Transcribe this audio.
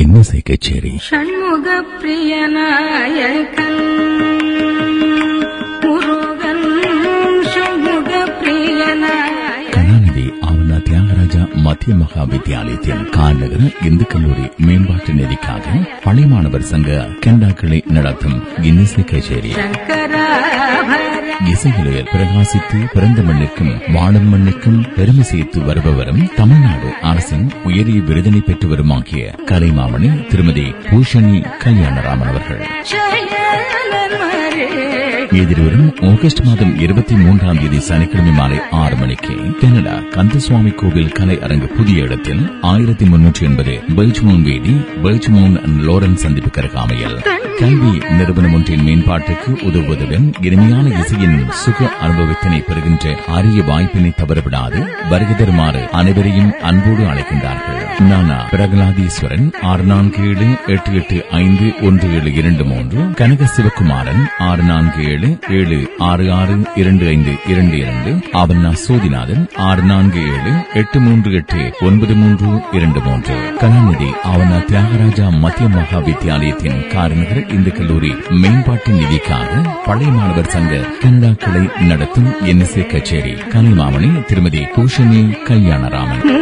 இன்னிசை கச்சேரி ஷண்முக பிரியநாயகன் முருகன் ஷண்முக பிரியநாயகன் கலாநிதி ஆவணா தியாகராஜா மத்திய மகா வித்தியாலயத்தின் காநகர இந்து கல்லூரி மேம்பாட்டு நிதிக்காக பள்ளி மாணவர் சங்க கனடா கிளை நடத்தும் இன்னிசை கச்சேரி சங்கராபர இசைகளில் பிரகாசித்து பிறந்த மண்ணிற்கும் வாழும் மண்ணுக்கும் பெருமை சேர்த்து வருபவரும் தமிழ்நாடு அரசின் உயரிய விருதினை பெற்று வருமாகிய கலைமாமணி திருமதி பூஷணி கல்யாணராமன் அவர்கள். எதிர்வரும் ஆகஸ்ட் மாதம் இருபத்தி மூன்றாம் தேதி சனிக்கிழமை மாலை ஆறு மணிக்கு கனடா கந்தசுவாமி கோவில் கலை அரங்கு புதிய இடத்தில் ஆயிரத்தி முன்னூற்றி எண்பது பெல்ஜ்மோன் வீதி பெல்ஜ்மோன் அண்ட் லோரன்ஸ் சந்திப்பு கருகாமையில். கல்வி நிறுவனம் ஒன்றின் மேம்பாட்டுக்கு உதவுவதுடன் இனிமையான இசையின் சுக அனுபவத்தினை பெறுகின்ற அரிய வாய்ப்பினை தவறவிடாது வருகை தருமாறு அனைவரையும் அன்போடு அழைக்கின்றார்கள். நானா பிரகலாதீஸ்வரன் ஆறு நான்கு ஏழு எட்டு எட்டு ஐந்து ஒன்று ஏழு இரண்டு மூன்று கனக சிவகுமாரன் ஆறு நான்கு ஏழு ஏழு ஆறு ஆறு இரண்டு ஐந்து இரண்டு இரண்டு அவன்னா சோதிநாதன் ஆறு நான்கு ஏழு எட்டு மூன்று எட்டு ஒன்பது மூன்று இரண்டு மூன்று கலாநிதி அவனா தியாகராஜா மத்திய மகா வித்தியாலயத்தின் காரநகர இந்த கல்லூரி மேம்பாட்டு நிதிக்காக பழைய மாணவர் சங்க கனடா நடத்தும் என்எஸ்ஏ கச்சேரி கலைமாமணி திருமதி பூஷணி கல்யாணராமன்.